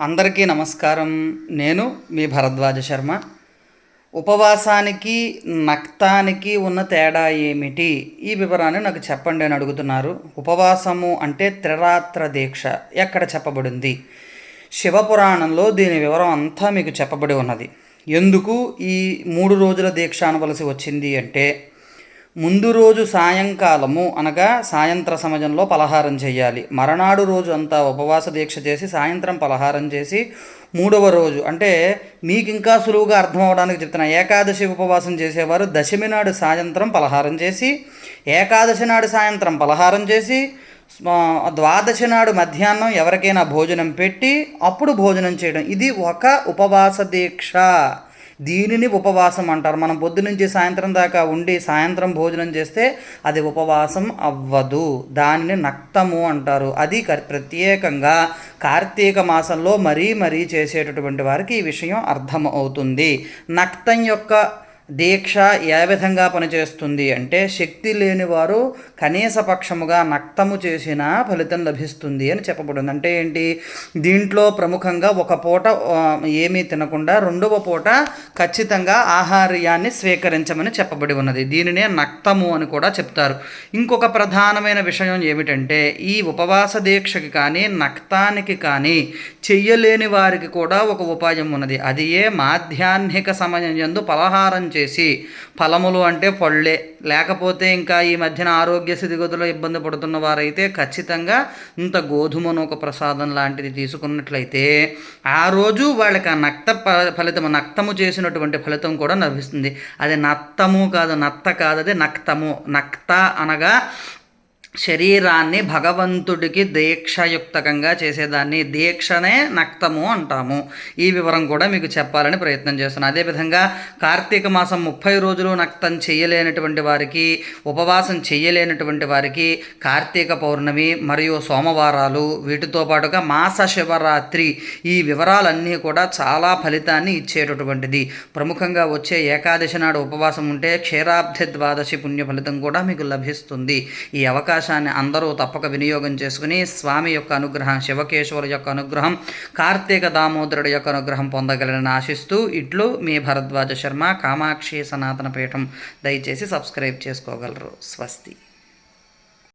అందరికీ నమస్కారం. నేను మీ భరద్వాజ శర్మ. ఉపవాసానికి నక్తానికి ఉన్న తేడా ఏమిటి? ఈ వివరాన్ని నాకు చెప్పండి అని అడుగుతున్నారు. ఉపవాసము అంటే త్రిరాత్ర దీక్ష. ఎక్కడ చెప్పబడింది? శివపురాణంలో దీని వివరం అంతా మీకు చెప్పబడి ఉన్నది. ఎందుకు ఈ మూడు రోజుల దీక్ష అనవలసి వచ్చింది అంటే ముందు రోజు సాయంకాలము అనగా సాయంత్ర సమయంలో పలహారం చేయాలి. మరనాడు రోజు అంతా ఉపవాస దీక్ష చేసి సాయంత్రం పలహారం చేసి మూడవ రోజు అంటే మీకు ఇంకా సులువుగా అర్థం అవడానికి చెప్తున్నా. ఏకాదశి ఉపవాసం చేసేవారు దశమి నాడు సాయంత్రం పలహారం చేసి ఏకాదశి నాడు సాయంత్రం పలహారం చేసి ద్వాదశి నాడు మధ్యాహ్నం ఎవరికైనా భోజనం పెట్టి అప్పుడు భోజనం చేయడం. ఇది ఒక ఉపవాస దీక్ష. దీనిని ఉపవాసం అంటారు. మనం పొద్దు నుంచి సాయంత్రం దాకా ఉండి సాయంత్రం భోజనం చేస్తే అది ఉపవాసం అవ్వదు. దానిని నక్తము అంటారు. అది ప్రత్యేకంగా కార్తీక మాసంలో మరీ మరీ చేసేటటువంటి వారికి ఈ విషయం అర్థం అవుతుంది నక్తం యొక్క దీక్ష ఏ విధంగా పనిచేస్తుంది అంటే శక్తి లేని వారు కనీస పక్షముగా నక్తము చేసిన ఫలితం లభిస్తుంది అని చెప్పబడింది. అంటే ఏంటి? దీంట్లో ప్రముఖంగా ఒక పూట ఏమీ తినకుండా రెండవ పూట ఖచ్చితంగా ఆహార్యాన్ని స్వీకరించమని చెప్పబడి ఉన్నది. దీనినే నక్తము అని కూడా చెప్తారు. ఇంకొక ప్రధానమైన విషయం ఏమిటంటే ఈ ఉపవాస దీక్షకి కానీ నక్తానికి కానీ చెయ్యలేని వారికి కూడా ఒక ఉపాయం ఉన్నది. అది ఏ మాధ్యాహ్నిక సమయం యందు పలహారం చేసి ఫలములు అంటే పళ్ళే. లేకపోతే ఇంకా ఈ మధ్యన ఆరోగ్య స్థితిగతుల్లో ఇబ్బంది పడుతున్న వారైతే ఖచ్చితంగా ఇంత గోధుమను ఒక ప్రసాదం లాంటిది తీసుకున్నట్లయితే ఆ రోజు వాళ్ళకి ఆ నక్త ప- ఫలితము నక్తము చేసినటువంటి ఫలితం కూడా లభిస్తుంది అది నత్తము కాదు నత్త కాదు అది నక్తము. నక్త అనగా శరీరాన్ని భగవంతుడికి దీక్షయుక్తకంగా చేసేదాన్ని. దీక్షనే నక్తము అంటాము. ఈ వివరం కూడా మీకు చెప్పాలని ప్రయత్నం చేస్తున్నాను అదేవిధంగా కార్తీక మాసం ముప్పై రోజులు నక్తం చేయలేనటువంటి వారికి ఉపవాసం చేయలేనటువంటి వారికి కార్తీక పౌర్ణమి మరియు సోమవారాలు వీటితో పాటుగా మాస శివరాత్రి ఈ వివరాలన్నీ కూడా చాలా ఫలితాన్ని ఇచ్చేటటువంటిది. ప్రముఖంగా వచ్చే ఏకాదశి నాడు ఉపవాసం ఉంటే క్షీరాబ్ధి ద్వాదశి పుణ్య ఫలితం కూడా మీకు లభిస్తుంది. ఈ అవకాశం అవకాశాన్ని అందరూ తప్పక వినియోగం చేసుకుని స్వామి యొక్క అనుగ్రహం శివకేశ్వరు యొక్క అనుగ్రహం కార్తీక దామోదరుడు యొక్క అనుగ్రహం పొందగలని ఆశిస్తూ ఇట్లు మీ భరద్వాజ శర్మ కామాక్షి సనాతన పీఠం దయచేసి సబ్స్క్రైబ్ చేసుకోగలరు. స్వస్తి.